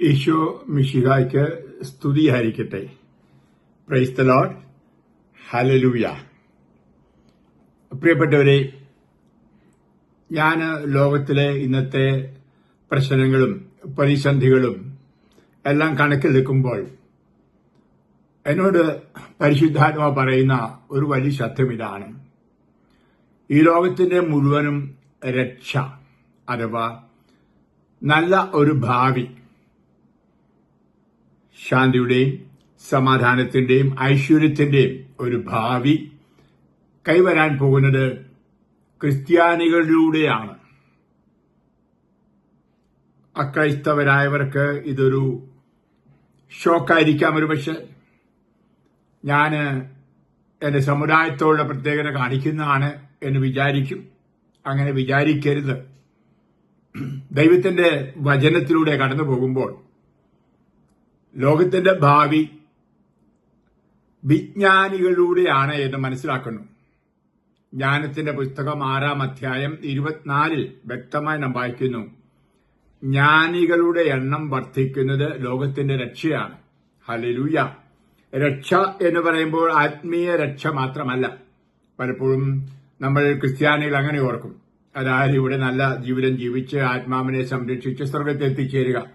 ഈശോ മിഷിഹായ്ക്ക് സ്തുതിയായിരിക്കട്ടെ praise the Lord hallelujah പ്രിയപ്പെട്ടവരെ ഞാൻ ലോകത്തിലെ ഇന്നത്തെ പ്രശ്നങ്ങളും പ്രതിസന്ധികളും എല്ലാം കണക്കിലെടുക്കുമ്പോൾ എന്നോട് പരിശുദ്ധാത്മ പറയുന്ന ഒരു വലിയ സത്യം ഇതാണ്. ഈ ലോകത്തിന്റെ മുഴുവനും രക്ഷ അഥവാ നല്ല ഒരു ഭാവി ശാന്തിയുടെയും സമാധാനത്തിന്റെയും ഐശ്വര്യത്തിന്റെയും ഒരു ഭാവി കൈവരാൻ പോകുന്നത് ക്രിസ്ത്യാനികളിലൂടെയാണ്. അക്രൈസ്തവരായവർക്ക് ഇതൊരു ഷോക്കായിരിക്കാം ഒരു പക്ഷെ ഞാൻ എന്റെ സമുദായത്തോടുള്ള പ്രത്യേകത കാണിക്കുന്നതാണ് എന്ന് വിചാരിക്കും. അങ്ങനെ വിചാരിക്കരുത്. ദൈവത്തിന്റെ വചനത്തിലൂടെ കടന്നു പോകുമ്പോൾ ലോകത്തിന്റെ ഭാവി വിജ്ഞാനികളിലൂടെയാണ് എന്ന് മനസ്സിലാക്കുന്നു. ജ്ഞാനത്തിന്റെ പുസ്തകം ആറാം അധ്യായം ഇരുപത്തിനാലിൽ വ്യക്തമായി നാം വായിക്കുന്നു. ജ്ഞാനികളുടെ എണ്ണം വർദ്ധിക്കുന്നത് ലോകത്തിന്റെ രക്ഷയാണ്. ഹലലൂയ രക്ഷ എന്ന് പറയുമ്പോൾ ആത്മീയ രക്ഷ മാത്രമല്ല. പലപ്പോഴും നമ്മൾ ക്രിസ്ത്യാനികൾ അങ്ങനെ ഓർക്കും. അതായത് ഇവിടെ നല്ല ജീവിതം ജീവിച്ച് ആത്മാവിനെ സംരക്ഷിച്ച് സ്വർഗത്തിൽ എത്തിച്ചേരുക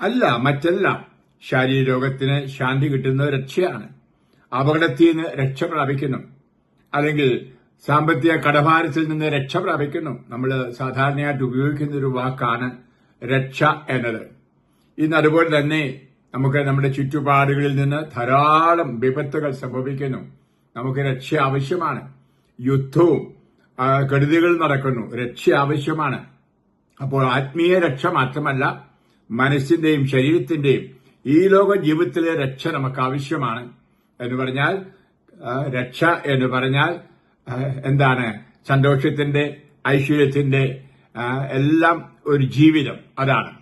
അല്ല മറ്റെല്ലാം. ശാരീരോഗത്തിന് ശാന്തി കിട്ടുന്ന രക്ഷയാണ്. അപകടത്തിൽ നിന്ന് രക്ഷ പ്രാപിക്കുന്നു. അല്ലെങ്കിൽ സാമ്പത്തിക കടഭാരത്തിൽ നിന്ന് രക്ഷ പ്രാപിക്കുന്നു. നമ്മൾ സാധാരണയായിട്ട് ഉപയോഗിക്കുന്ന ഒരു വാക്കാണ് രക്ഷ എന്നത്. ഇന്ന് അതുപോലെ തന്നെ നമുക്ക് നമ്മുടെ ചുറ്റുപാടുകളിൽ നിന്ന് ധാരാളം വിപത്തുകൾ സംഭവിക്കുന്നു. നമുക്ക് രക്ഷ ആവശ്യമാണ്. യുദ്ധവും കെടുതികൾ നടക്കുന്നു. രക്ഷ ആവശ്യമാണ്. അപ്പോൾ ആത്മീയ രക്ഷ മാത്രമല്ല മനസ്സിന്റെയും ശരീരത്തിന്റെയും ഈ ലോക ജീവിതത്തിലെ രക്ഷ നമുക്ക് ആവശ്യമാണ് എന്ന് പറഞ്ഞാൽ രക്ഷ എന്ന് പറഞ്ഞാൽ എന്താണ് സന്തോഷത്തിന്റെ ഐശ്വര്യത്തിന്റെ എല്ലാം ഒരു ജീവിതം. അതാണ്.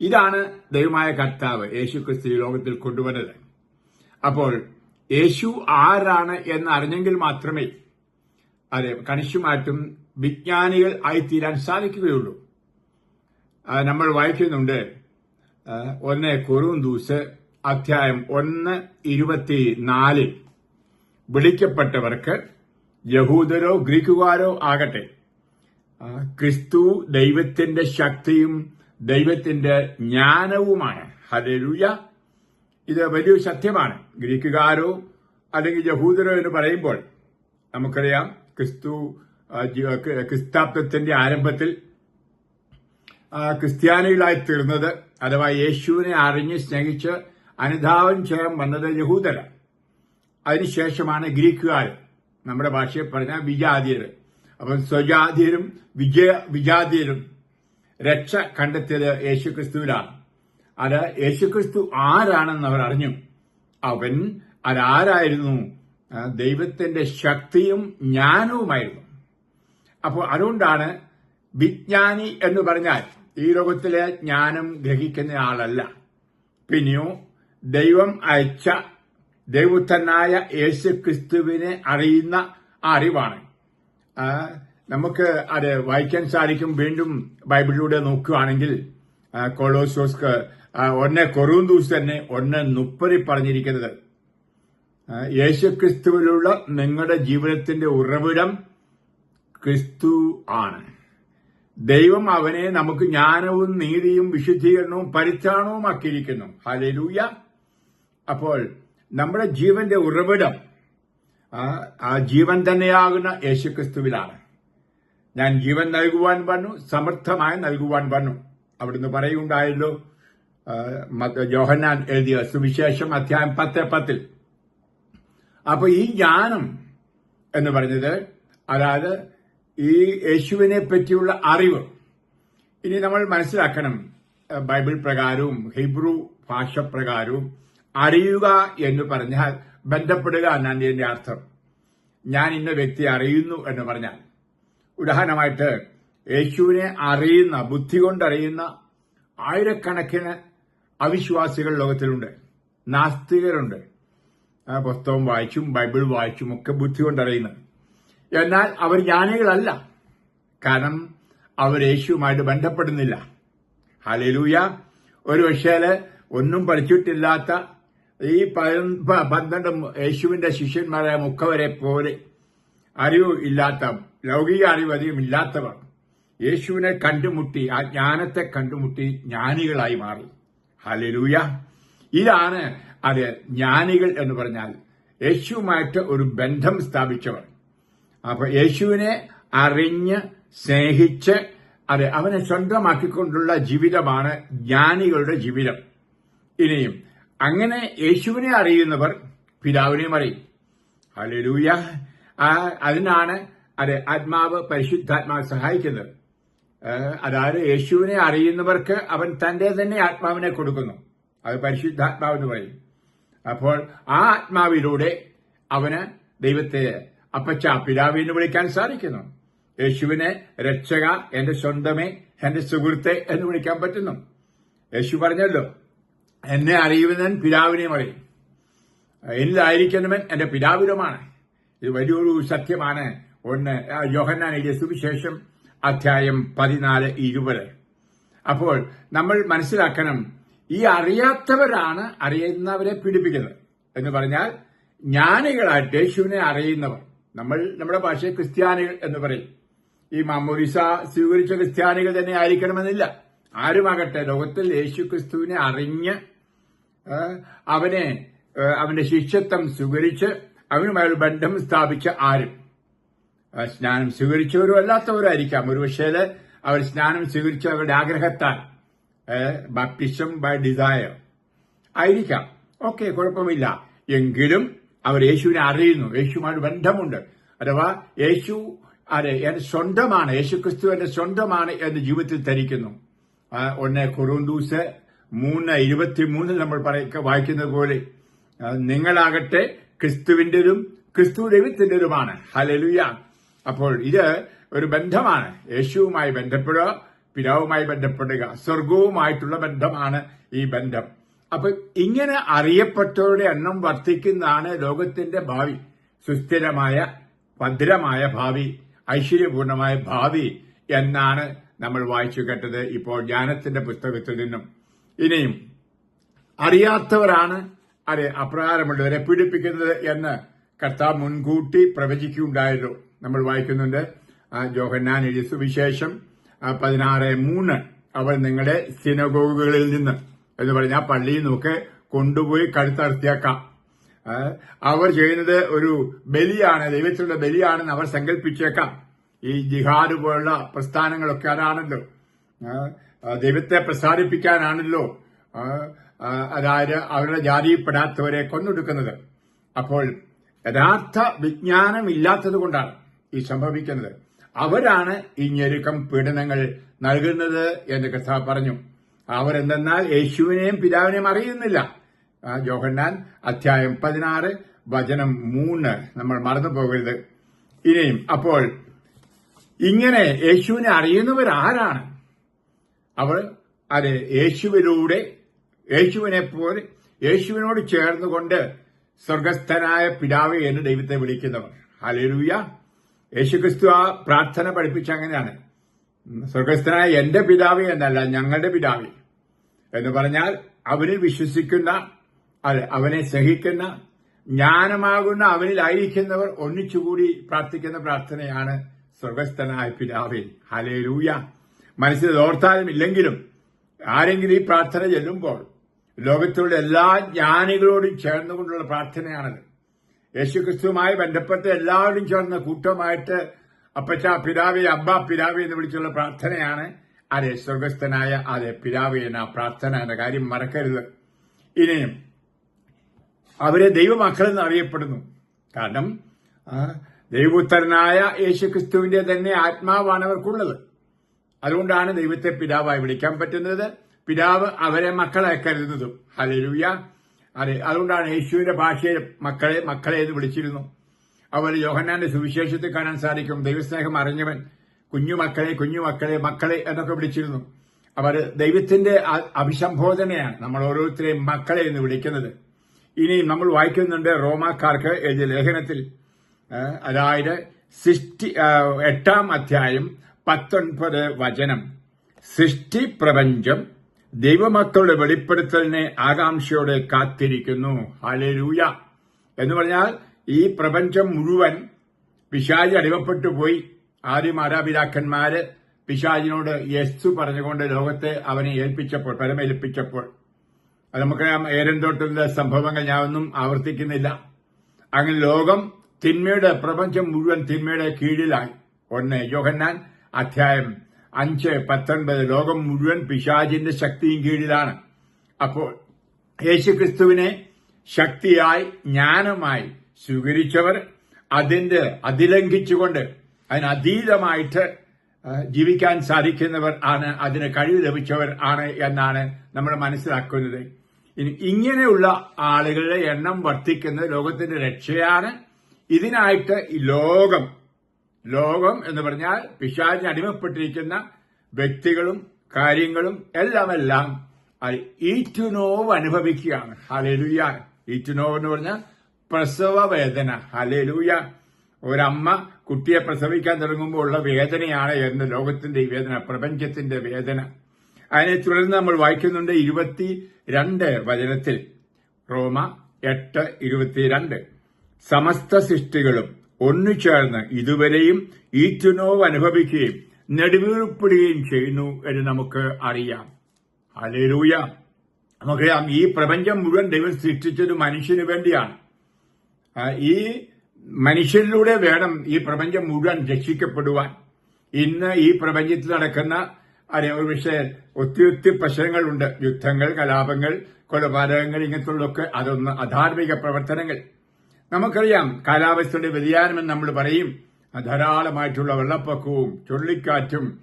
ഇതാണ് ദൈവമായ കർത്താവ് യേശു ക്രിസ്തു ലോകത്തിൽ കൊണ്ടുവന്നത്. അപ്പോൾ യേശു ആരാണ് എന്ന് അറിഞ്ഞെങ്കിൽ മാത്രമേ അതെ കണിശുമായിട്ടും വിജ്ഞാനികൾ ആയിത്തീരാൻ സാധിക്കുകയുള്ളൂ. നമ്മൾ വായിക്കുന്നുണ്ട് ഒന്ന് കുറുന്തൂസ് അധ്യായം ഒന്ന് ഇരുപത്തി നാലിൽ വിളിക്കപ്പെട്ടവർക്ക് യഹൂദരോ ഗ്രീക്കുകാരോ ആകട്ടെ. ക്രിസ്തു ദൈവത്തിന്റെ ശക്തിയും ദൈവത്തിന്റെ ജ്ഞാനവുമാണ് ഹലലുയ ഇത് വലിയൊരു സത്യമാണ്. ഗ്രീക്കുകാരോ അല്ലെങ്കിൽ യഹൂദരോ എന്ന് പറയുമ്പോൾ നമുക്കറിയാം ക്രിസ്തു ക്രിസ്താബ്ദത്തിന്റെ ആരംഭത്തിൽ ക്രിസ്ത്യാനികളായി തീർന്നത് അഥവാ യേശുവിനെ അറിഞ്ഞ് സ്നേഹിച്ച് അനുധാവം ചെയ്യാൻ വന്നത് യഹൂദര. അതിനുശേഷമാണ് ഗ്രീക്കുകാർ നമ്മുടെ ഭാഷയിൽ പറഞ്ഞ വിജാതിയർ അപ്പം സ്വജാതിയരും വിജയ വിജാതിയരും രക്ഷ കണ്ടെത്തിയത് യേശുക്രിസ്തുവിലാണ്. അത് യേശുക്രിസ്തു ആരാണെന്ന് അവർ അറിഞ്ഞു. അവൻ അതാരായിരുന്നു? ദൈവത്തിന്റെ ശക്തിയും ജ്ഞാനവുമായിരുന്നു. അപ്പോൾ അതുകൊണ്ടാണ് വിജ്ഞാനി എന്ന് പറഞ്ഞാൽ ഈ ലോകത്തിലെ ജ്ഞാനം ഗ്രഹിക്കുന്ന ആളല്ല. പിന്നെയോ ദൈവം അയച്ച ദൈവത്തനായ യേശു ക്രിസ്തുവിനെ അറിയുന്ന അറിവാണ്. നമുക്ക് അത് വായിക്കാൻ സാധിക്കും. വീണ്ടും ബൈബിളിലൂടെ നോക്കുകയാണെങ്കിൽ കൊളോസോസ്ക്ക് ഒന്ന് കൊറൂന്തൂസ് തന്നെ ഒന്ന് മുപ്പതി പറഞ്ഞിരിക്കുന്നത് യേശു യേശുക്രിസ്തുവിലുള്ള നിങ്ങളുടെ ജീവിതത്തിന്റെ ഉറവിടം ക്രിസ്തു ആണ്. ദൈവം അവനെ നമുക്ക് ജ്ഞാനവും നീതിയും വിശുദ്ധീകരണവും പരിത്രാണവും ആക്കിയിരിക്കുന്നു. ഹലരൂയ അപ്പോൾ നമ്മുടെ ജീവന്റെ ഉറവിടം ആ, ജീവൻ തന്നെയാകുന്ന യേശുക്രിസ്തുവിലാണ്. ഞാൻ ജീവൻ നൽകുവാൻ വന്നു സമർത്ഥമായി നൽകുവാൻ വന്നു. അവിടുന്ന് പറയുണ്ടായല്ലോ ജോഹന്നാൻ എഴുതിയ സുവിശേഷം അധ്യായം പത്ത് പത്തിൽ. അപ്പൊ ഈ ജ്ഞാനം എന്ന് പറഞ്ഞത് അതായത് ഈ യേശുവിനെ പറ്റിയുള്ള അറിവ്. ഇനി നമ്മൾ മനസ്സിലാക്കണം ബൈബിൾ പ്രകാരവും ഹിബ്രു ഭാഷ പ്രകാരവും അറിയുക എന്ന് പറഞ്ഞാൽ ബന്ധപ്പെടുക എന്നാണ് ഇതിന്റെ അർത്ഥം. ഞാൻ ഇന്ന വ്യക്തി അറിയുന്നു എന്ന് പറഞ്ഞാൽ. ഉദാഹരണമായിട്ട് യേശുവിനെ അറിയുന്ന ബുദ്ധി കൊണ്ടറിയുന്ന ആയിരക്കണക്കിന് അവിശ്വാസികൾ ലോകത്തിലുണ്ട്. നാസ്തികരുണ്ട്. പുസ്തകം വായിച്ചും ബൈബിൾ വായിച്ചും ഒക്കെ ബുദ്ധി കൊണ്ടറിയുന്നത്. എന്നാൽ അവർ ജ്ഞാനികളല്ല. കാരണം അവർ യേശുവുമായിട്ട് ബന്ധപ്പെടുന്നില്ല. ഹലലൂയ ഒരു പക്ഷേ ഒന്നും പഠിച്ചിട്ടില്ലാത്ത ഈ പന്ത്രണ്ട് യേശുവിന്റെ ശിഷ്യന്മാരായ മുഖവരെ പോലെ അറിവ് ഇല്ലാത്ത ലൗകിക അറിവ് അധികം ഇല്ലാത്തവർ യേശുവിനെ കണ്ടുമുട്ടി ആ ജ്ഞാനത്തെ കണ്ടുമുട്ടി ജ്ഞാനികളായി മാറി. ഹലലൂയ ഇതാണ് അത് ജ്ഞാനികൾ എന്ന് പറഞ്ഞാൽ യേശുവുമായിട്ട് ഒരു ബന്ധം സ്ഥാപിച്ചവർ. അപ്പൊ യേശുവിനെ അറിഞ്ഞ് സ്നേഹിച്ച് അതെ അവനെ സ്വന്തമാക്കിക്കൊണ്ടുള്ള ജീവിതമാണ് ജ്ഞാനികളുടെ ജീവിതം. ഇനിയും അങ്ങനെ യേശുവിനെ അറിയുന്നവർ പിതാവിനെയും അറിയും. ആ അതിനാണ് അതെ ആത്മാവ് പരിശുദ്ധാത്മാവ് സഹായിക്കുന്നത്. അതായത് യേശുവിനെ അറിയുന്നവർക്ക് അവൻ തന്റെ തന്നെ ആത്മാവിനെ കൊടുക്കുന്നു. അത് പരിശുദ്ധാത്മാവ് എന്ന് പറയും. അപ്പോൾ ആ ആത്മാവിലൂടെ അവന് ദൈവത്തെ അപ്പച്ച പിതാവ് എന്ന് വിളിക്കാൻ സാധിക്കുന്നു. യേശുവിനെ രക്ഷക എന്റെ സ്വന്തമേ എന്റെ സുഹൃത്തെ എന്ന് വിളിക്കാൻ പറ്റുന്നു. യേശു പറഞ്ഞല്ലോ എന്നെ അറിയുന്നവൻ പിതാവിനെയും അറിയും എന്നിലായിരിക്കുന്നവൻ എന്റെ പിതാവിനുമാണ്. ഇത് വലിയൊരു സത്യമാണ്. ഒന്ന് യോഹന്നാൻ എഴുതിയ സുവിശേഷം അധ്യായം പതിനാല് ഇരുപത്. അപ്പോൾ നമ്മൾ മനസ്സിലാക്കണം ഈ അറിയാത്തവരാണ് അറിയുന്നവരെ പീഡിപ്പിക്കുന്നത്. എന്ന് പറഞ്ഞാൽ ജ്ഞാനികളായിട്ട് യേശുവിനെ അറിയുന്നവർ. നമ്മൾ നമ്മുടെ ഭാഷയിൽ ക്രിസ്ത്യാനികൾ എന്ന് പറയും. ഈ മാമോരിസ സ്വീകരിച്ച ക്രിസ്ത്യാനികൾ തന്നെ ആയിരിക്കണമെന്നില്ല. ആരുമാകട്ടെ ലോകത്തിൽ യേശു ക്രിസ്തുവിനെ അറിഞ്ഞ് അവനെ അവന്റെ ശിഷ്യത്വം സ്വീകരിച്ച് അവനുമായി ബന്ധം സ്ഥാപിച്ച ആരും. സ്നാനം സ്വീകരിച്ചവരും അല്ലാത്തവരായിരിക്കാം ഒരുപക്ഷേ അവർ സ്നാനം സ്വീകരിച്ച അവരുടെ ആഗ്രഹത്താൽ ബാപ്റ്റിസം ബൈ ഡിസയർ ആയിരിക്കാം. ഓക്കെ കുഴപ്പമില്ല. എങ്കിലും അവർ യേശുവിനെ അറിയുന്നു. യേശുവുമായിട്ട് ബന്ധമുണ്ട്. അഥവാ യേശു അതെ എന്റെ സ്വന്തമാണ്. യേശു ക്രിസ്തു എന്റെ സ്വന്തമാണ് എന്ന് ജീവിതത്തിൽ ധരിക്കുന്നു. ഒന്ന് കൊറൂന്തൂസ് മൂന്ന് ഇരുപത്തിമൂന്നിൽ നമ്മൾ പറയ വായിക്കുന്നത് പോലെ നിങ്ങളാകട്ടെ ക്രിസ്തുവിന്റെതും ക്രിസ്തു ദൈവത്തിന്റെതുമാണ് ഹലലുയ അപ്പോൾ ഇത് ഒരു ബന്ധമാണ്. യേശുവുമായി ബന്ധപ്പെടുക പിതാവുമായി ബന്ധപ്പെടുക സ്വർഗവുമായിട്ടുള്ള ബന്ധമാണ് ഈ ബന്ധം. അപ്പൊ ഇങ്ങനെ അറിയപ്പെട്ടവരുടെ എണ്ണം വർദ്ധിക്കുന്നതാണ് ലോകത്തിന്റെ ഭാവി. സുസ്ഥിരമായ ഭദ്രമായ ഭാവി ഐശ്വര്യപൂർണമായ ഭാവി എന്നാണ് നമ്മൾ വായിച്ചു കേട്ടത് ഇപ്പോൾ ജ്ഞാനത്തിന്റെ പുസ്തകത്തിൽ നിന്നും. ഇനിയും അറിയാത്തവരാണ് അതെ അപ്രകാരമുള്ളവരെ പീഡിപ്പിക്കുന്നത് എന്ന് കർത്താവ് മുൻകൂട്ടി പ്രവചിക്കുകയുണ്ടായല്ലോ. നമ്മൾ വായിക്കുന്നുണ്ട് ജോഹന്നാൻ എഴുതി സുവിശേഷം പതിനാറ് മൂന്ന്. അവൾ നിങ്ങളുടെ സിനഗോഗുകളിൽ നിന്ന് എന്ന് പറഞ്ഞാൽ പള്ളിയിൽ നിന്നൊക്കെ കൊണ്ടുപോയി കഴുത്തർത്തിയാക്കാം അവർ ചെയ്യുന്നത് ഒരു ബലിയാണ് ദൈവത്തിലുള്ള ബലിയാണെന്ന് അവർ സങ്കല്പിച്ചേക്കാം. ഈ ജിഹാദ് പോലുള്ള പ്രസ്ഥാനങ്ങളൊക്കെ അതാണല്ലോ. ദൈവത്തെ പ്രസാദിപ്പിക്കാനാണല്ലോ അതായത് അവരുടെ ജാതിയിൽപ്പെടാത്തവരെ കൊന്നൊടുക്കുന്നത്. അപ്പോൾ യഥാർത്ഥ വിജ്ഞാനം ഇല്ലാത്തത് കൊണ്ടാണ് ഈ സംഭവിക്കുന്നത്. അവരാണ് ഈ ഞെരുക്കം പീഡനങ്ങൾ നൽകുന്നത് എന്ന് കഥ പറഞ്ഞു. അവരെന്തെന്നാൽ യേശുവിനെയും പിതാവിനെയും അറിയുന്നില്ല. ജോഹന്നാൻ അധ്യായം പതിനാറ് വചനം മൂന്ന്. നമ്മൾ മറന്നു പോകരുത് ഇനിയും അപ്പോൾ ഇങ്ങനെ യേശുവിനെ അറിയുന്നവർ ആരാണ് അവർ അത് യേശുവിലൂടെ യേശുവിനെ പോലെ യേശുവിനോട് ചേർന്നുകൊണ്ട് സ്വർഗസ്ഥനായ പിതാവ് എന്ന് ദൈവത്തെ വിളിക്കുന്നവർ. ഹലേലൂയ യേശുക്രിസ്തു ആ പ്രാർത്ഥന പഠിപ്പിച്ച അങ്ങനെയാണ് സ്വർഗസ്ഥനായ എന്റെ പിതാവ് എന്നല്ല ഞങ്ങളുടെ പിതാവ്. എന്ന് പറഞ്ഞാൽ അവനിൽ വിശ്വസിക്കുന്ന അവനെ സഹിക്കുന്ന ജ്ഞാനമാകുന്ന അവനിലായിരിക്കുന്നവർ ഒന്നിച്ചുകൂടി പ്രാർത്ഥിക്കുന്ന പ്രാർത്ഥനയാണ് സ്വർഗസ്ഥനായ പിതാവേ. ഹലേലൂയ മനസ്സിൽ ഓർത്താലും ഇല്ലെങ്കിലും ആരെങ്കിലും ഈ പ്രാർത്ഥന ചെല്ലുമ്പോൾ ലോകത്തുള്ള എല്ലാ ജ്ഞാനികളോടും ചേർന്നുകൊണ്ടുള്ള പ്രാർത്ഥനയാണത്. യേശുക്രിസ്തുവുമായി ബന്ധപ്പെട്ട് എല്ലാവരും ചേർന്ന കൂട്ടമായിട്ട് അപ്പച്ച പിതാവി അബ്ബ പിതാവി എന്ന് വിളിച്ചുള്ള പ്രാർത്ഥനയാണ് അതെ സ്വർഗസ്ഥനായ അതെ പിതാവ് എന്ന പ്രാർത്ഥന എന്ന കാര്യം മറക്കരുത്. ഇനിയും അവരെ ദൈവമക്കളെന്ന് അറിയപ്പെടുന്നു കാരണം ദൈവപുത്രനായ യേശു ക്രിസ്തുവിന്റെ തന്നെ ആത്മാവാണ് അവർക്കുള്ളത്. അതുകൊണ്ടാണ് ദൈവത്തെ പിതാവായി വിളിക്കാൻ പറ്റുന്നത്. പിതാവ് അവരെ മക്കളെ കരുതുന്നതും. ഹലരുയ അതെ അതുകൊണ്ടാണ് യേശുവിന്റെ ഭാഷയിൽ മക്കളെ മക്കളെ എന്ന് വിളിച്ചിരുന്നു. അവർ യോഹന്നാന്റെ സുവിശേഷത്തിൽ കാണാൻ സാധിക്കും. ദൈവസ്നേഹം അറിഞ്ഞവൻ കുഞ്ഞുമക്കളെ കുഞ്ഞുമക്കളെ മക്കളെ എന്നൊക്കെ വിളിച്ചിരുന്നു. അവർ ദൈവത്തിന്റെ അഭിസംബോധനയാണ് നമ്മൾ ഓരോരുത്തരെയും മക്കളെ എന്ന് വിളിക്കുന്നത്. ഇനി നമ്മൾ വായിക്കുന്നുണ്ട് റോമാക്കാർക്ക് എഴുതിയ ലേഖനത്തിൽ. അതായത് സൃഷ്ടി എട്ടാം അധ്യായം പത്തൊൻപത് വചനം. സൃഷ്ടി പ്രപഞ്ചം ദൈവമക്കളുടെ വെളിപ്പെടുത്തലിനെ ആകാംക്ഷയോടെ കാത്തിരിക്കുന്നു. ഹലരൂയ എന്ന് പറഞ്ഞാൽ ഈ പ്രപഞ്ചം മുഴുവൻ പിശാചി അടിമപ്പെട്ടു പോയി. ആദ്യ മാതാപിതാക്കന്മാര് പിശാജിനോട് യെസ് പറഞ്ഞുകൊണ്ട് ലോകത്തെ അവനെ ഏൽപ്പിച്ചപ്പോൾ പരമേൽപ്പിച്ചപ്പോൾ. അത് നമുക്കറിയാം ഏരന്തോട്ടത്തിലെ സംഭവങ്ങൾ ഞാൻ ഒന്നും ആവർത്തിക്കുന്നില്ല. അങ്ങനെ ലോകം തിന്മയുടെ പ്രപഞ്ചം മുഴുവൻ തിന്മയുടെ കീഴിലായി. ഒന്ന് യോഹന്നാൻ അധ്യായം അഞ്ച് പത്തൊൻപത്. ലോകം മുഴുവൻ പിശാജിന്റെ ശക്തിയും കീഴിലാണ്. അപ്പോൾ യേശുക്രിസ്തുവിനെ ശക്തിയായി ജ്ഞാനമായി സ്വീകരിച്ചവർ അതിന്റെ അതിലംഘിച്ചുകൊണ്ട് അതിനതീതമായിട്ട് ജീവിക്കാൻ സാധിക്കുന്നവർ ആണ് അതിന് കഴിവ് ലഭിച്ചവർ ആണ് എന്നാണ് നമ്മൾ മനസ്സിലാക്കുന്നത്. ഇനി ഇങ്ങനെയുള്ള ആളുകളുടെ എണ്ണം വർദ്ധിക്കുന്നത് ലോകത്തിന്റെ രക്ഷയാണ്. ഇതിനായിട്ട് ലോകം ലോകം എന്ന് പറഞ്ഞാൽ പിശാചിന് അടിമപ്പെട്ടിരിക്കുന്ന വ്യക്തികളും കാര്യങ്ങളും എല്ലാം എല്ലാം ഈറ്റുനോവ് അനുഭവിക്കുകയാണ്. ഹലേലുയ ഈറ്റുനോവ് എന്ന് പറഞ്ഞാൽ പ്രസവ വേദന ഹലേലുയ ഒരമ്മ കുട്ടിയെ പ്രസവിക്കാൻ തുടങ്ങുമ്പോൾ ഉള്ള വേദനയാണ് എന്ന് ലോകത്തിന്റെ ഈ വേദന പ്രപഞ്ചത്തിന്റെ വേദന. അതിനെ തുടർന്ന് നമ്മൾ വായിക്കുന്നുണ്ട് ഇരുപത്തി രണ്ട് വചനത്തിൽ. റോമ എട്ട് ഇരുപത്തിരണ്ട്. സമസ്ത സൃഷ്ടികളും ഒന്നു ചേർന്ന് ഇതുവരെയും ഈറ്റുനോവ് അനുഭവിക്കുകയും നെടുവീർപ്പിടുകയും ചെയ്യുന്നു എന്ന് നമുക്ക് അറിയാം. അലേലൂയ നമുക്കറിയാം ഈ പ്രപഞ്ചം മുഴുവൻ ദൈവം സൃഷ്ടിച്ചത് മനുഷ്യന് വേണ്ടിയാണ്. ഈ മനുഷ്യരിലൂടെ വേണം ഈ പ്രപഞ്ചം മുഴുവൻ രക്ഷിക്കപ്പെടുവാൻ. ഇന്ന് ഈ പ്രപഞ്ചത്തിൽ നടക്കുന്ന അതെ ഒരു പക്ഷേ ഒത്തിരി ഒത്തിരി പ്രശ്നങ്ങളുണ്ട്. യുദ്ധങ്ങൾ കലാപങ്ങൾ കൊലപാതകങ്ങൾ ഇങ്ങനത്തുള്ളതൊക്കെ. അതൊന്ന് അധാർമിക പ്രവർത്തനങ്ങൾ. നമുക്കറിയാം കാലാവസ്ഥയുടെ വ്യതിയാനമെന്ന് നമ്മൾ പറയും. ധാരാളമായിട്ടുള്ള വെള്ളപ്പൊക്കവും ചുഴലിക്കാറ്റും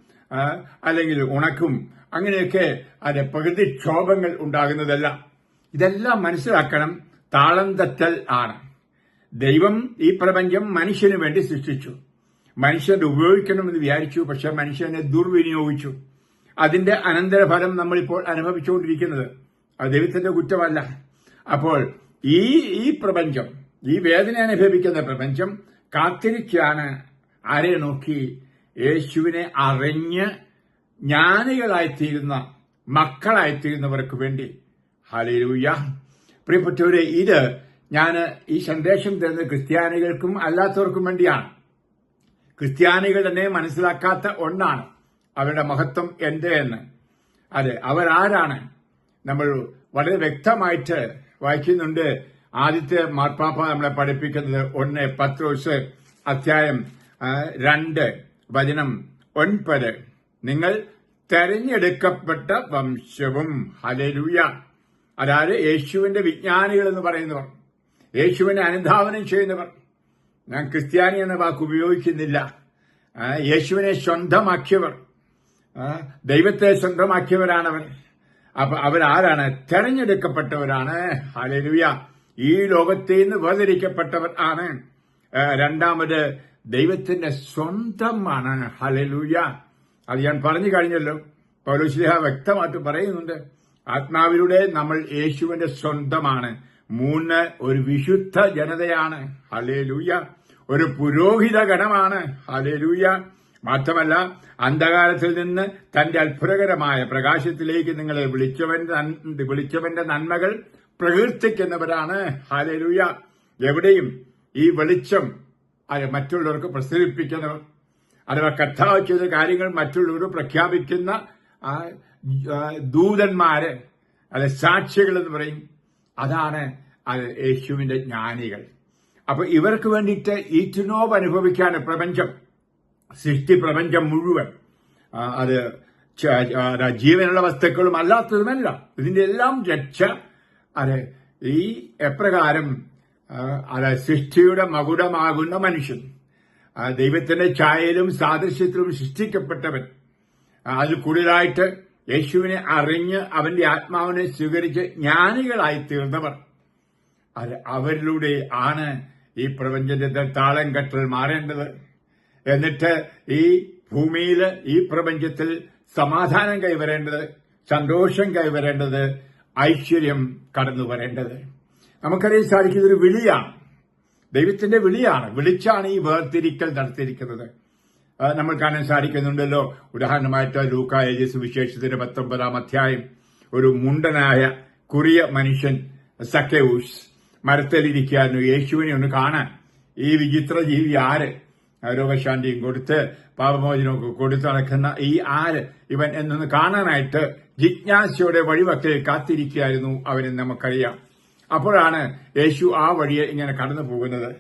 അല്ലെങ്കിൽ ഉണക്കും അങ്ങനെയൊക്കെ അത് പ്രകൃതിക്ഷോഭങ്ങൾ ഉണ്ടാകുന്നതല്ല. ഇതെല്ലാം മനസ്സിലാക്കണം. താളം തെറ്റൽ ആണ്. ദൈവം ഈ പ്രപഞ്ചം മനുഷ്യന് വേണ്ടി സൃഷ്ടിച്ചു. മനുഷ്യൻ ഉപയോഗിക്കണമെന്ന് വിചാരിച്ചു പക്ഷെ മനുഷ്യനെ ദുർവിനിയോഗിച്ചു. അതിന്റെ അനന്തരഫലം നമ്മളിപ്പോൾ അനുഭവിച്ചുകൊണ്ടിരിക്കുന്നത് അത് ദൈവത്തിന്റെ കുറ്റമല്ല. അപ്പോൾ ഈ ഈ പ്രപഞ്ചം ഈ വേദന അനുഭവിക്കുന്ന പ്രപഞ്ചം കാത്തിരിക്കാണ് ആരെ നോക്കി? യേശുവിനെ അറിഞ്ഞ് ജ്ഞാനികളായിത്തീരുന്ന മക്കളായിത്തീരുന്നവർക്ക് വേണ്ടി. ഹലൂയ പ്രിയപ്പെട്ടവരെ ഇത് ഞാൻ ഈ സന്ദേശം തരുന്നത് ക്രിസ്ത്യാനികൾക്കും അല്ലാത്തവർക്കും വേണ്ടിയാണ്. ക്രിസ്ത്യാനികൾ തന്നെ മനസ്സിലാക്കാത്ത ഒന്നാണ് അവരുടെ മഹത്വം എന്റെ എന്ന്. അതെ അവരാരാണ് നമ്മൾ വളരെ വ്യക്തമായിട്ട് വായിക്കുന്നുണ്ട്. ആദ്യത്തെ മാർപ്പാപ്പ നമ്മളെ പഠിപ്പിക്കുന്നത് ഒന്ന് പത്രോസ് അധ്യായം രണ്ട് വചനം ഒൻപത്. നിങ്ങൾ തെരഞ്ഞെടുക്കപ്പെട്ട വംശവും. ഹലരുയ അതായത് യേശുവിന്റെ വിജ്ഞാനികൾ എന്ന് പറയുന്നവർ. യേശുവിനെ അനുധാവനം ചെയ്യുന്നവർ. ഞാൻ ക്രിസ്ത്യാനി എന്ന വാക്ക് ഉപയോഗിക്കുന്നില്ല. യേശുവിനെ സ്വന്തമാക്കിയവർ. ദൈവത്തെ സ്വന്തമാക്കിയവരാണവർ. അപ്പൊ അവരാരാണ്? തെരഞ്ഞെടുക്കപ്പെട്ടവരാണ്. ഹലരുവ്യ ഈ ലോകത്തിൽ നിന്ന് വേദരിക്കപ്പെട്ടവർ ആണ് രണ്ടാമത് ദൈവത്തിന്റെ സ്വന്തമാണ്. ഹലലുയ അത് ഞാൻ പറഞ്ഞു കഴിഞ്ഞല്ലോ. പൗലോസ്ലിഹ വ്യക്തമായിട്ട് പറയുന്നുണ്ട്. ആത്മാവിലൂടെ നമ്മൾ യേശുവിന്റെ സ്വന്തമാണ്. മൂന്ന് ഒരു വിശുദ്ധ ജനതയാണ്. ഹലേലൂയ ഒരു പുരോഹിത ഗണമാണ്. ഹലേലൂയ മാത്രമല്ല അന്ധകാരത്തിൽ നിന്ന് തന്റെ അത്ഭുതകരമായ പ്രകാശത്തിലേക്ക് നിങ്ങളെ വിളിച്ചവന്റെ വിളിച്ചവന്റെ നന്മകൾ പ്രകീർത്തിക്കുന്നവരാണ്. ഹാലലൂയ എവിടെയും ഈ വെളിച്ചം മറ്റുള്ളവർക്ക് പ്രസരിപ്പിക്കുന്നവർ അഥവാ കർത്താവ് ചെയ്ത കാര്യങ്ങൾ മറ്റുള്ളവർ പ്രഖ്യാപിക്കുന്ന ദൂതന്മാര് അല്ലെ സാക്ഷികൾ എന്ന് പറയും. അതാണ് അത് യേശുവിന്റെ ജ്ഞാനികൾ. അപ്പൊ ഇവർക്ക് വേണ്ടിയിട്ട് ഈറ്റുനോവ് അനുഭവിക്കാൻ പ്രപഞ്ചം സൃഷ്ടി പ്രപഞ്ചം മുഴുവൻ. അത് ജീവനുള്ള വസ്തുക്കളും അല്ലാത്തതുമല്ല. ഇതിന്റെ എല്ലാം രക്ഷ അത് ഈ എപ്രകാരം അത് സൃഷ്ടിയുടെ മകുടമാകുന്ന മനുഷ്യൻ. ദൈവത്തിന്റെ ഛായയിലും സാദൃശ്യത്തിലും സൃഷ്ടിക്കപ്പെട്ടവൻ. അതിൽ കൂടുതലായിട്ട് യേശുവിനെ അറിഞ്ഞ് അവന്റെ ആത്മാവിനെ സ്വീകരിച്ച് ജ്ഞാനികളായി തീർന്നവർ. അവരിലൂടെ ആണ് ഈ പ്രപഞ്ചത്തിന്റെ താളം കെട്ടൽ മാറേണ്ടത്. എന്നിട്ട് ഈ ഭൂമിയിൽ ഈ പ്രപഞ്ചത്തിൽ സമാധാനം കൈവരേണ്ടത് സന്തോഷം കൈവരേണ്ടത് ഐശ്വര്യം കടന്നു വരേണ്ടത്. നമുക്കറിയാൻ സാധിക്കുന്ന ഒരു വിളിയാണ്. ദൈവത്തിന്റെ വിളിയാണ്. വിളിച്ചാണ് ഈ വേർതിരിക്കൽ നടത്തിയിരിക്കുന്നത്. നമ്മൾ കാണാൻ സാധിക്കുന്നുണ്ടല്ലോ. ഉദാഹരണമായിട്ട് ലൂക്കായ സുവിശേഷത്തിന്റെ പത്തൊമ്പതാം അധ്യായം. ഒരു മുണ്ടനായ കുറിയ മനുഷ്യൻ സക്കേവൂസ് മരത്തിലിരിക്കായിരുന്നു യേശുവിനെ ഒന്ന് കാണാൻ. ഈ വിചിത്ര ജീവി ആര്? രോഗശാന്തിയും കൊടുത്ത് പാപമോചനമൊക്കെ കൊടുത്ത് നടക്കുന്ന ഈ ആര്? ഇവൻ എന്നൊന്ന് കാണാനായിട്ട് ജിജ്ഞാസയുടെ വഴിവക്കിൽ കാത്തിരിക്കുകയായിരുന്നു അവന് നമുക്കറിയാം. അപ്പോഴാണ് യേശു ആ വഴിയെ ഇങ്ങനെ കടന്നു പോകുന്നത്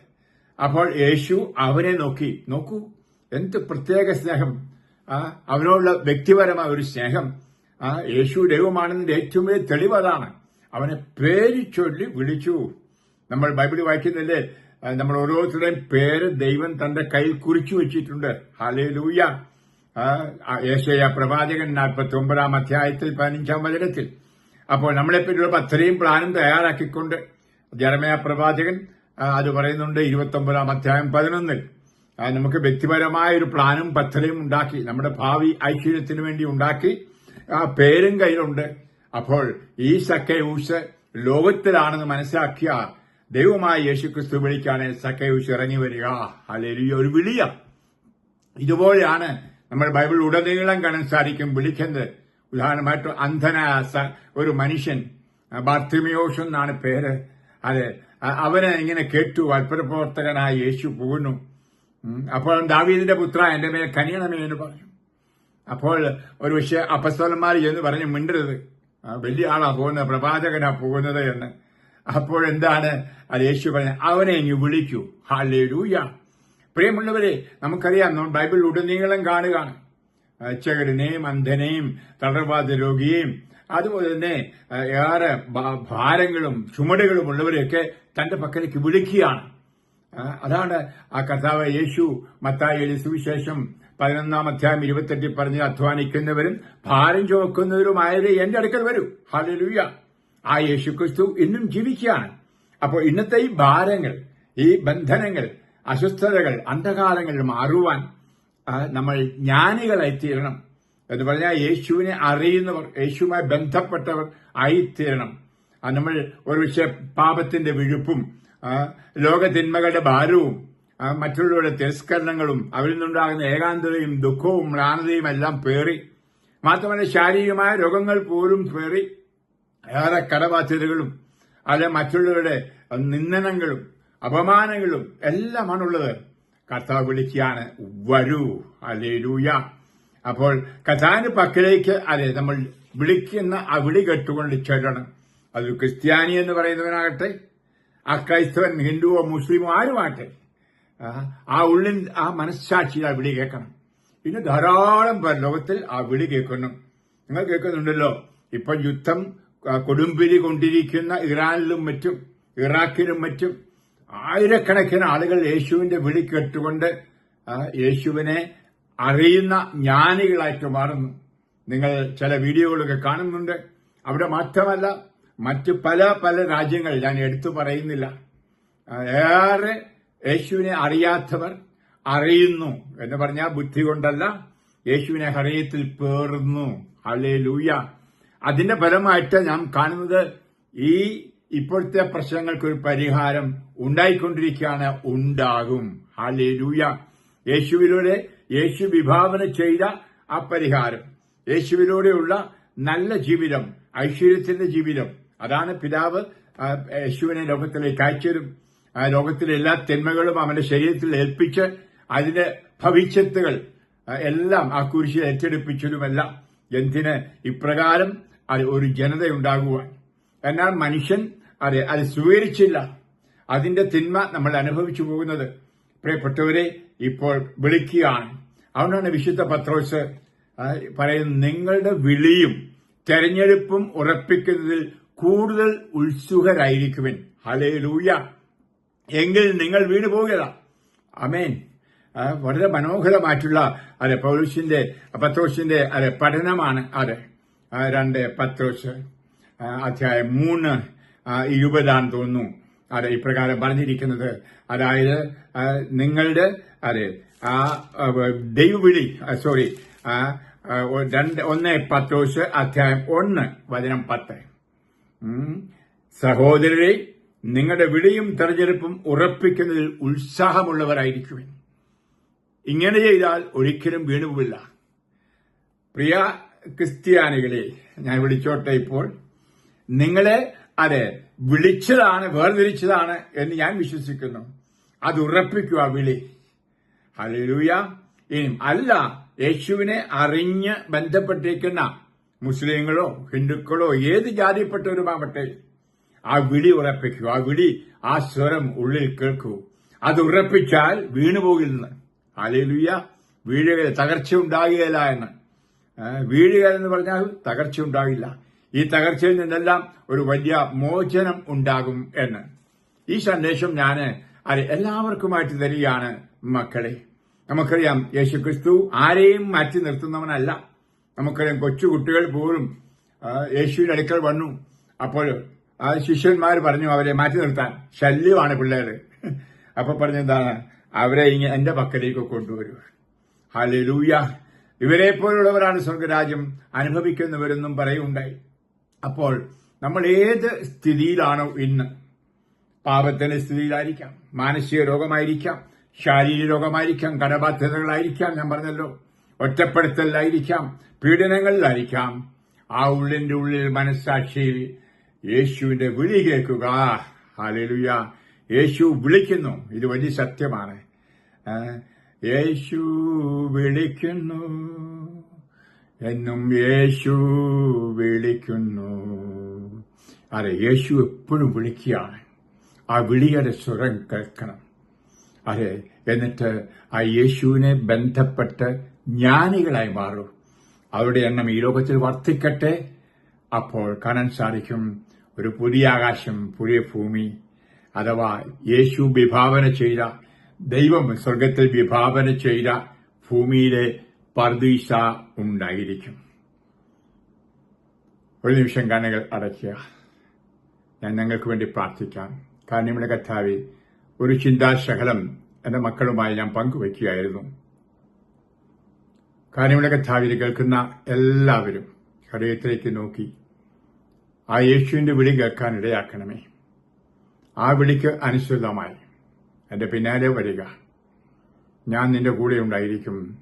അപ്പോൾ യേശു അവനെ നോക്കി. നോക്കൂ എന്ത് പ്രത്യേക സ്നേഹം? ആ അവനോടുള്ള വ്യക്തിപരമായ ഒരു സ്നേഹം. ആ യേശു ദൈവമാണെന്നതിന്റെ ഏറ്റവും വലിയ തെളിവ് അതാണ്. അവനെ പേര് ചൊല്ലി വിളിച്ചു. നമ്മൾ ബൈബിളിൽ വായിക്കുന്നില്ലേ നമ്മൾ ഓരോരുത്തരുടെയും പേര് ദൈവം തന്റെ കയ്യിൽ കുറിച്ചു വെച്ചിട്ടുണ്ട്. ഹലേലൂയ യേശയ പ്രവാചകൻ നാൽപ്പത്തി ഒമ്പതാം അധ്യായത്തിൽ പതിനഞ്ചാം വചനത്തിൽ. അപ്പോൾ നമ്മളെ നമ്മളെപ്പറ്റിയുള്ള അത്രയും പ്ലാനും തയ്യാറാക്കിക്കൊണ്ട് ജർമയ പ്രവാചകൻ അത് പറയുന്നുണ്ട് ഇരുപത്തി ഒമ്പതാം അധ്യായം പതിനൊന്നിൽ. നമുക്ക് വ്യക്തിപരമായ ഒരു പ്ലാനും പദ്ധതിയും ഉണ്ടാക്കി നമ്മുടെ ഭാവി ഐശ്വര്യത്തിന് വേണ്ടി ഉണ്ടാക്കി ആ പേരും കയ്യിലുണ്ട്. അപ്പോൾ ഈ സക്കയൂസ് ലോകത്തിലാണെന്ന് മനസ്സിലാക്കിയ ദൈവമായ യേശുക്രിസ്തു വിളിക്കാണ് സക്കയൂസ് ഇറങ്ങി വരിക. അല്ലെങ്കിൽ ഒരു വിളിയ. ഇതുപോലെയാണ് നമ്മൾ ബൈബിൾ ഉടനീളം കാണാൻ സാധിക്കും. വിളിക്കുന്നത് ഉദാഹരണമായിട്ട് അന്ധനായ ഒരു മനുഷ്യൻ ബാർത്തിമയോഷ് എന്നാണ് പേര്. അതെ അവനെ ഇങ്ങനെ കേട്ടു. അത്ഭുതപ്രവർത്തകനായ യേശു പോകുന്നു. അപ്പോൾ ദാവീദിന്റെ പുത്ര എന്റെ മേൽ കനിയണമേ എന്ന് പറഞ്ഞു. അപ്പോൾ ഒരു പക്ഷേ അപ്പസ്തോലന്മാർ എന്ന് പറഞ്ഞ് മിണ്ടരുത്. വലിയ ആളാ പോകുന്നത് പ്രവാചകനാ പോകുന്നത് എന്ന്. അപ്പോഴെന്താണ് അത് യേശു പറഞ്ഞ അവനെ ഇങ്ങ് വിളിക്കൂ. ഹാലേ പ്രിയമുള്ളവരെ നമുക്കറിയാം ബൈബിൾ ഉടനീളം കാണുകയാണ്. അച്ചകരനെയും അന്ധനെയും തളർവാദ രോഗിയെയും അതുപോലെ തന്നെ ഏറെ ഭാരങ്ങളും ചുമടുകളും ഉള്ളവരെയൊക്കെ തന്റെ പക്കലേക്ക് വിളിക്കുകയാണ്. അതാണ് ആ കർത്താവ് യേശു മത്തായി സുവിശേഷം പതിനൊന്നാം അധ്യായം ഇരുപത്തെട്ടിൽ പറഞ്ഞ് അധ്വാനിക്കുന്നവരും ഭാരം ചുമക്കുന്നവരുമായത് എന്റെ അടുക്കൽ വരൂ. ഹലലൂയ ആ യേശു ക്രിസ്തു ഇന്നും ജീവിക്കുകയാണ്. അപ്പോൾ ഇന്നത്തെ ഈ ഭാരങ്ങൾ ഈ ബന്ധനങ്ങൾ അസ്വസ്ഥതകൾ അന്ധകാരങ്ങൾ മാറുവാൻ നമ്മൾ ജ്ഞാനികളായി തീരണം. എന്ന് പറഞ്ഞാൽ യേശുവിനെ അറിയുന്നവർ യേശുവുമായി ബന്ധപ്പെട്ടവർ ആയിത്തീരണം. നമ്മൾ ഒരുപക്ഷെ പാപത്തിന്റെ വിഴുപ്പും ലോകതിന്മകളുടെ ഭാരവും മറ്റുള്ളവരുടെ തിരസ്കരണങ്ങളും അവരിൽ നിന്നുണ്ടാകുന്ന ഏകാന്തതയും ദുഃഖവും മ്ലാനതയും എല്ലാം പേറി. മാത്രമല്ല ശാരീരികമായ രോഗങ്ങൾ പോലും പേറി. ഏറെ കടബാധ്യതകളും അല്ലെ മറ്റുള്ളവരുടെ നിന്ദനങ്ങളും അപമാനങ്ങളും എല്ലാമാണുള്ളത്. കർത്താവ് വിളിക്കുകയാണ് വരൂ അലേലൂയ അപ്പോൾ കഥാന് പക്കലേക്ക് അതെ നമ്മൾ വിളിക്കുന്ന ആ കേട്ടുകൊണ്ട് ചെല്ലണം. അത് ക്രിസ്ത്യാനി എന്ന് പറയുന്നവനാകട്ടെ ആ ക്രൈസ്തവൻ ഹിന്ദുവോ മുസ്ലിമോ ആരുമാകട്ടെ? ആ, ആ ഉള്ളിൽ ആ മനസ്സാക്ഷി ആ വിളി കേൾക്കണം. ഇന്ന് ധാരാളം പേർ ലോകത്തിൽ ആ വിളി കേൾക്കുന്നു. നിങ്ങൾ കേൾക്കുന്നുണ്ടല്ലോ. ഇപ്പൊ യുദ്ധം കൊടുമ്പിരി കൊണ്ടിരിക്കുന്ന ഇറാനിലും മറ്റും ഇറാഖിലും മറ്റും ആയിരക്കണക്കിന് ആളുകൾ യേശുവിന്റെ വിളി കേട്ടുകൊണ്ട് യേശുവിനെ അറിയുന്ന ജ്ഞാനികളായിട്ട് മാറുന്നു. നിങ്ങൾ ചില വീഡിയോകളൊക്കെ കാണുന്നുണ്ട്. അവിടെ മാത്രമല്ല മറ്റ് പല പല രാജ്യങ്ങൾ ഞാൻ എടുത്തു പറയുന്നില്ല. ഏറെ യേശുവിനെ അറിയാത്തവർ അറിയുന്നു എന്ന് പറഞ്ഞാൽ ബുദ്ധി കൊണ്ടല്ല യേശുവിനെ ഹൃദയത്തിൽ പേറുന്നു. അല്ലേ ലൂയ അതിന്റെ ഫലമായിട്ട് നാം കാണുന്നത് ഈ ഇപ്പോഴത്തെ പ്രശ്നങ്ങൾക്കൊരു പരിഹാരം ഉണ്ടായിക്കൊണ്ടിരിക്കുകയാണ് ഉണ്ടാകും. ഹാലേ ലൂയ യേശുവിലൂടെ യേശു വിഭാവന ചെയ്ത ആ പരിഹാരം. യേശുവിലൂടെയുള്ള നല്ല ജീവിതം ഐശ്വര്യത്തിന്റെ ജീവിതം. അതാണ് പിതാവ് യേശുവിനെ ലോകത്തിലേക്ക് അയച്ചതും ആ ലോകത്തിലെ എല്ലാ തിന്മകളും അവന്റെ ശരീരത്തിൽ ഏൽപ്പിച്ച് അതിന്റെ ഭവിഷ്യത്തുകൾ എല്ലാം ആ കുരിശിൽ ഏറ്റെടുപ്പിച്ചതുമെല്ലാം എന്തിന് ഇപ്രകാരം അത് ഒരു ജനതയുണ്ടാകുവാൻ. എന്നാൽ മനുഷ്യൻ അത് അത് സ്വീകരിച്ചില്ല. അതിന്റെ തിന്മ നമ്മൾ അനുഭവിച്ചു പോകുന്നത്. പ്രിയപ്പെട്ടവരെ ഇപ്പോൾ വിളിക്കുകയാണ്. അതുകൊണ്ടാണ് വിശുദ്ധ പത്രോസ് പറയുന്നത് നിങ്ങളുടെ വിളിയും തെരഞ്ഞെടുപ്പും ഉറപ്പിക്കുന്നതിൽ കൂടുതൽ ഉത്സുകരായിരിക്കുവിൻ. ഹലേ ലൂയ എങ്കിൽ നിങ്ങൾ വീണു പോകുക അമേൻ വളരെ മനോഹരമായിട്ടുള്ള അതെ പൗലുഷിന്റെ പത്രോഷിന്റെ അതെ പഠനമാണ് അതെ. രണ്ട് പത്രോഷ് അധ്യായം മൂന്ന് ഇരുപതാണെന്ന് തോന്നുന്നു. അതെ ഇപ്രകാരം പറഞ്ഞിരിക്കുന്നത്. അതായത് നിങ്ങളുടെ അതെ ആ ദൈവവിളി സോറി രണ്ട് ഒന്ന് പത്രോഷ് അധ്യായം ഒന്ന് വചനം പത്ത്. സഹോദരരെ നിങ്ങളുടെ വിളിയും തെരഞ്ഞെടുപ്പും ഉറപ്പിക്കുന്നതിൽ ഉത്സാഹമുള്ളവരായിരിക്കുവിൻ. ഇങ്ങനെ ചെയ്താൽ ഒരിക്കലും വീണുപോവില്ല. പ്രിയ ക്രിസ്ത്യാനികളെ ഞാൻ വിളിച്ചോട്ടെ ഇപ്പോൾ. നിങ്ങളെ അതെ വിളിച്ചതാണ് വേർതിരിച്ചതാണ് എന്ന് ഞാൻ വിശ്വസിക്കുന്നു. അത് ഉറപ്പിക്കുക വിളി. ഹല്ലേലൂയ. ഇനിയും അല്ല യേശുവിനെ അറിഞ്ഞ് ബന്ധപ്പെട്ടിരിക്കുന്ന മുസ്ലിങ്ങളോ ഹിന്ദുക്കളോ ഏത് ജാതിപ്പെട്ടവരുമാവട്ടെ ആ വിളി ഉറപ്പിക്കൂ. ആ വിളി ആ സ്വരം ഉള്ളിൽ കേൾക്കൂ. അത് ഉറപ്പിച്ചാൽ വീണുപോകില്ലെന്ന് ഹല്ലേലൂയ. വീഴുക തകർച്ച ഉണ്ടാകുകയില്ല എന്ന്. വീഴുക എന്ന് പറഞ്ഞാൽ തകർച്ച ഉണ്ടാകില്ല. ഈ തകർച്ചയിൽ നിന്നെല്ലാം ഒരു വലിയ മോചനം ഉണ്ടാകും എന്ന്. ഈ സന്ദേശം ഞാൻ അത് എല്ലാവർക്കുമായിട്ട് തരികയാണ് മക്കളെ. നമുക്കറിയാം യേശു ക്രിസ്തു ആരെയും മാറ്റി നിർത്തുന്നവനല്ല. നമുക്കറിയാം കൊച്ചു കുട്ടികൾ പോലും യേശുവിന്റെ അടുക്കൽ വന്നു. അപ്പോൾ ആ ശിഷ്യന്മാർ പറഞ്ഞു അവരെ മാറ്റി നിർത്താൻ ശല്യമാണ് പിള്ളേര് അപ്പൊ പറഞ്ഞെന്താണ് അവരെ ഇങ്ങനെ എന്റെ പക്കലേക്ക് കൊണ്ടുവരൂ. ലൂയ ഇവരെ പോലുള്ളവരാണ് സ്വർഗരാജ്യം. അനുഭവിക്കുന്നവരെന്നും പറയുണ്ടായി. അപ്പോൾ നമ്മൾ ഏത് സ്ഥിതിയിലാണോ ഇന്ന്? പാപത്തിന്റെ സ്ഥിതിയിലായിരിക്കാം. മാനസിക രോഗമായിരിക്കാം. ശാരീരിക രോഗമായിരിക്കാം. കടബാധ്യതകളായിരിക്കാം. ഞാൻ പറഞ്ഞല്ലോ. ഒറ്റപ്പെടുത്തലായിരിക്കാം പീഡനങ്ങളിലായിരിക്കാം. ആ ഉള്ളിന്റെ ഉള്ളിൽ മനസ്സാക്ഷിയിൽ യേശുവിന്റെ വിളി കേൾക്കുക. ഹാലലുയ യേശു വിളിക്കുന്നു. ഇത് വലിയ സത്യമാണ്. യേശു വിളിക്കുന്നു എന്നും യേശു വിളിക്കുന്നു. അതെ യേശു എപ്പോഴും വിളിക്കുകയാണ്. ആ വിളിയുടെ സ്വരം കേൾക്കണം. അതെ എന്നിട്ട് ആ യേശുവിനെ ബന്ധപ്പെട്ട് ജ്ഞാനികളായി മാറും. അവരുടെ എണ്ണം ഈ ലോകത്തിൽ വർദ്ധിക്കട്ടെ. അപ്പോൾ കാണാൻ സാധിക്കും ഒരു പുതിയ ആകാശം പുതിയ ഭൂമി അഥവാ യേശു വിഭാവന ചെയ്ത ദൈവം സ്വർഗത്തിൽ വിഭാവന ചെയ്ത ഭൂമിയിലെ പർദീസ ഉണ്ടായിരിക്കും. ഒരു നിമിഷം കണ്ണുകൾ അടയ്ക്കുക. ഞാൻ ഞങ്ങൾക്ക് വേണ്ടി പ്രാർത്ഥിക്കാം. കാരണം ഇവിടെ കഥാവി ഒരു ചിന്താശകലം എന്റെ മക്കളുമായി ഞാൻ പങ്കുവയ്ക്കുകയായിരുന്നു. കാര്യങ്ങളുടെ കഥാവിൽ കേൾക്കുന്ന എല്ലാവരും ഹൃദയത്തിലേക്ക് നോക്കി ആ യേശുവിന്റെ വിളി കേൾക്കാൻ ഇടയാക്കണമേ. ആ വിളിക്ക് അനുസൃതമായി എന്റെ പിന്നാലെ വരിക. ഞാൻ നിന്റെ കൂടെ ഉണ്ടായിരിക്കും.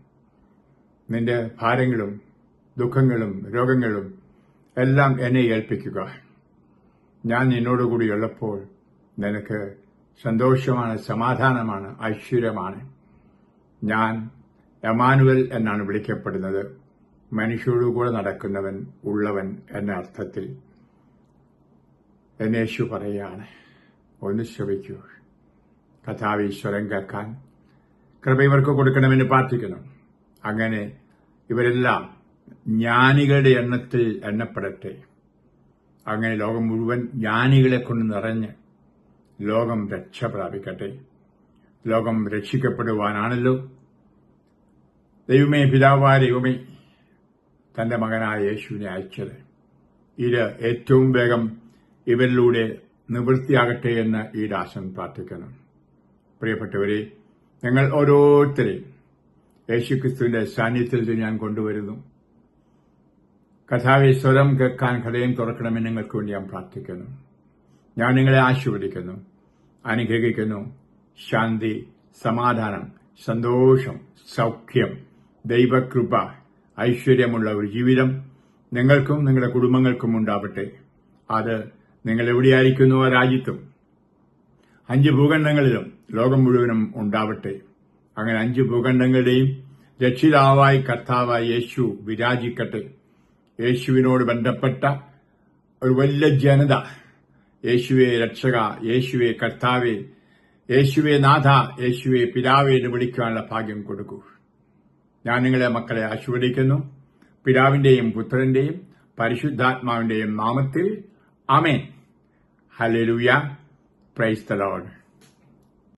നിന്റെ ഭാരങ്ങളും ദുഃഖങ്ങളും രോഗങ്ങളും എല്ലാം എന്നെ ഏൽപ്പിക്കുക. ഞാൻ നിന്നോടുകൂടി ഉള്ളപ്പോൾ നിനക്ക് സന്തോഷമാണ് സമാധാനമാണ് ഐശ്വര്യമാണ്. ഞാൻ എമാനുവൽ എന്നാണ് വിളിക്കപ്പെടുന്നത്. മനുഷ്യരോടുകൂടെ നടക്കുന്നവൻ ഉള്ളവൻ എന്ന അർത്ഥത്തിൽ എന്നേശു പറയുകയാണ്. ഒന്ന് ശ്രമിക്കൂ കഥാവ് ഈശ്വരം കേൾക്കാൻ കൃപ ഇവർക്ക് കൊടുക്കണമെന്ന് പ്രാർത്ഥിക്കണം അങ്ങനെ ഇവരെല്ലാം ജ്ഞാനികളുടെ എണ്ണത്തിൽ എണ്ണപ്പെടട്ടെ. അങ്ങനെ ലോകം മുഴുവൻ ജ്ഞാനികളെ കൊണ്ട് നിറഞ്ഞ് ലോകം രക്ഷ പ്രാപിക്കട്ടെ. ലോകം രക്ഷിക്കപ്പെടുവാനാണല്ലോ ദൈവമേ പിതാവായ ദൈവമേ തന്റെ മകനായ യേശുവിനെ അയച്ചത്. ഇത് ഏറ്റവും വേഗം ഇവരിലൂടെ നിവൃത്തിയാകട്ടെ എന്ന് ഈ ദാസൻ പ്രാർത്ഥിക്കണം പ്രിയപ്പെട്ടവരെ ഞങ്ങൾ ഓരോരുത്തരെയും യേശുക്രിസ്തുവിന്റെ സാന്നിധ്യത്തിൽ ഞാൻ കൊണ്ടുവരുന്നു. കഥാവെ സ്വരം കേൾക്കാൻ ഹൃദയം തുറക്കണമെന്ന് നിങ്ങൾക്ക് വേണ്ടി ഞാൻ പ്രാർത്ഥിക്കുന്നു. ഞാൻ നിങ്ങളെ ആശീർവദിക്കുന്നു അനുഗ്രഹിക്കുന്നു. ശാന്തി സമാധാനം സന്തോഷം സൗഖ്യം ദൈവകൃപ ഐശ്വര്യമുള്ള ഒരു ജീവിതം നിങ്ങൾക്കും നിങ്ങളുടെ കുടുംബങ്ങൾക്കും ഉണ്ടാവട്ടെ. അത് നിങ്ങൾ എവിടെയായിരിക്കുന്നു ആ രാജ്യത്തും? അഞ്ച് ഭൂഖണ്ഡങ്ങളിലും ലോകം മുഴുവനും ഉണ്ടാവട്ടെ. അങ്ങനെ അഞ്ച് ഭൂഖണ്ഡങ്ങളുടെയും രക്ഷിതാവായി കർത്താവായി യേശു വിരാജിക്കട്ടെ. യേശുവിനോട് ബന്ധപ്പെട്ട ഒരു വലിയ ജനത യേശുവെ രക്ഷക യേശുവെ കർത്താവെ യേശുവെ നാഥ യേശുവെ പിതാവെ എന്ന് വിളിക്കാനുള്ള ഭാഗ്യം കൊടുക്കൂ. ഞാൻ നിങ്ങളെ മക്കളെ ആശീർവദിക്കുന്നു. പിതാവിന്റെയും പുത്രന്റെയും പരിശുദ്ധാത്മാവിന്റെയും നാമത്തിൽ അമേൻ ഹല്ലേലൂയ. പ്രൈസ്